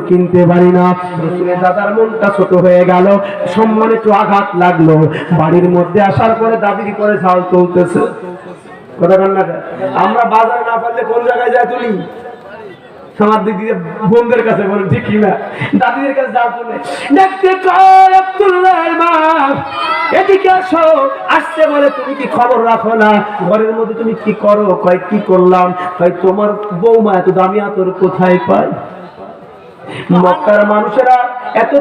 কিনতে পারি না। দাদার মনটা ছোট হয়ে গেল। সম্মানে একটু আঘাত লাগল। বাড়ির মধ্যে আসার পরে দাদির পরে ঝাল তুলতেছে। কথা না আমরা বাজারে না পারলে কোন জায়গায় যায় তুলি? আমার দিদি বোনদের কাছে বলে, ঠিক কিনা দাদিদের কাছে যাও তুলে। দেখতে আব্দুল্লাহর মা, এদিকে আসো। আসতে বলে তুমি কি খবর রাখো না? ঘরের মধ্যে তুমি কি করো? কয়, কি করলাম? কয়, তোমার বৌমা এত দামি আতর কোথায় পায়? মক্কার মানুষেরা, এত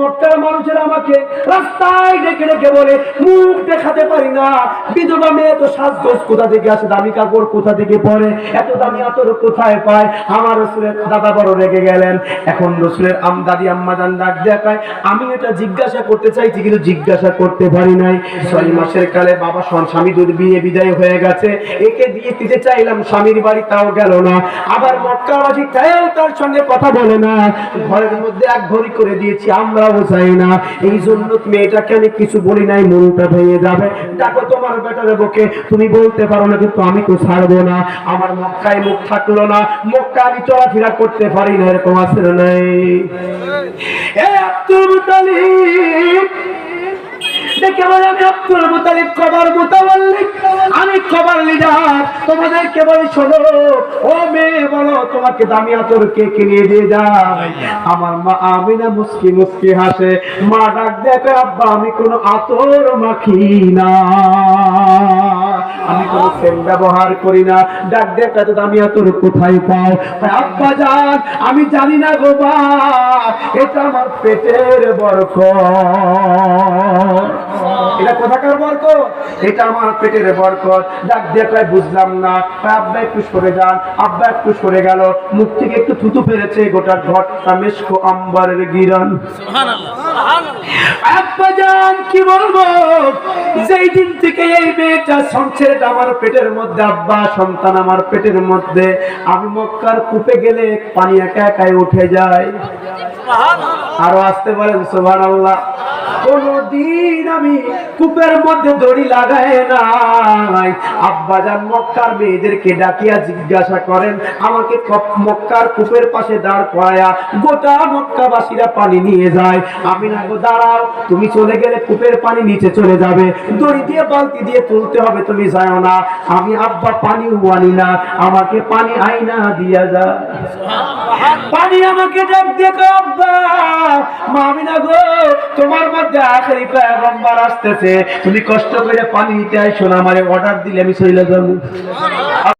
মক্কার মানুষেরা আমাকে রাস্তায় ডেকে ডেকে বলে, মুখ দেখাতে পারি না, বিধবা মেয়ে তো সাজগোজ কোথা থেকে আসে, দামি কাপড় কোথা থেকে পরে, এত দামি আতর কোথায় পায়? আমার রসুলের দাদা বড় রেগে গেলেন। এখন রসুলের আম দাদি আম্মা জান ডাক দেখায়, আমি এটা জিজ্ঞাসা করতে চাইছি, কিন্তু জিজ্ঞাসা করতে পারি নাই। ছয় মাসের কালে বাবা স্বামী দুধ বিয়ে বিদায় হয়ে গেছে। একে দিয়ে দিতে চাইলাম, স্বামীর বাড়ি তাও গেল না। আবার মক্কাবাসী তাইও তার সঙ্গে কথা বলে না। ঘরের মধ্যে এক ঘড়ি করে দিয়েছি, আমরাও চাই না। এই জন্য মেয়েটাকে আমি কিছু বলি নাই, মনটা ভেঙে যাবে। দেখো তোমার বেটারে বকে তুমি বলতে পারো না কিন্তু আমি তো ছাড়বো না, আমার মক্কায় মুখ থাকল না, মক্কা আমি চলাফেরা করতে পারি না, এরকম আছে না নাই দেখে বলে আমি আব্দুল মুতালিব কবর মুতাওয়াল্লিদ আমি কবর লিডার তোমাদেরকে বলি শোনো ও মেয়ে বলো তোমাকে দামি আতর কে কিনে দিয়ে যায়? আমার মা আমিনা মুস্কি মুস্কি হাসে মা ডাক দেখে আব্বা আমি কোনো আতর মাখি না। আমি কোনো সেম ব্যবহার করি না। ডাক দেখ এত দামি আতর কোথায় পাও? আব্বা যান আমি জানি না গো মা এটা আমার পেটের বরকত এটা আমার পেটের বরকত। ডাক দিয়ে বুঝলাম না। আব্বা একটু সরে যান। আব্বা একটু সরে গেল। মুখ থেকে একটু থুতু ফেলেছে গোটা মেশকো আম্বারের গিরান আব্বা জান কি বলব? যেই দিন থেকে এই মেয়েটা সংসারটা আমার পেটের মধ্যে আব্বা সন্তান আমার পেটের মধ্যে আমি মক্কার কূপে গেলে পানি একা একাই উঠে যায়। আরও আসতে পারেন সোভান আল্লাহ কোনদিন আমি কূপের মধ্যে দড়ি লাগাই নাই। আব্বা যান মক্কার মেয়েদেরকে ডাকিয়া জিজ্ঞাসা করেন আমাকে মক্কার কূপের পাশে দাঁড় করায়া গোটা মক্কাবাসীরা পানি নিয়ে যায়? আমি না গো দাঁড়াও তুমি চলে গেলে কূপের পানি নিচে চলে যাবে। দড়ি দিয়ে বালতি দিয়ে তুলতে হবে তুমি যাও না। আমি আব্বা পানি আনি না আমাকে পানি আইনা দিয়া যায় পানি আমাকে ডাক দেখো আব্বা মামিনা গো তোমার মধ্যে আখেরি পয়গম্বর আসতেছে, তুমি কষ্ট করে পানি নিতে আইসো না, আমার অর্ডার দিলে আমি চলে যাব।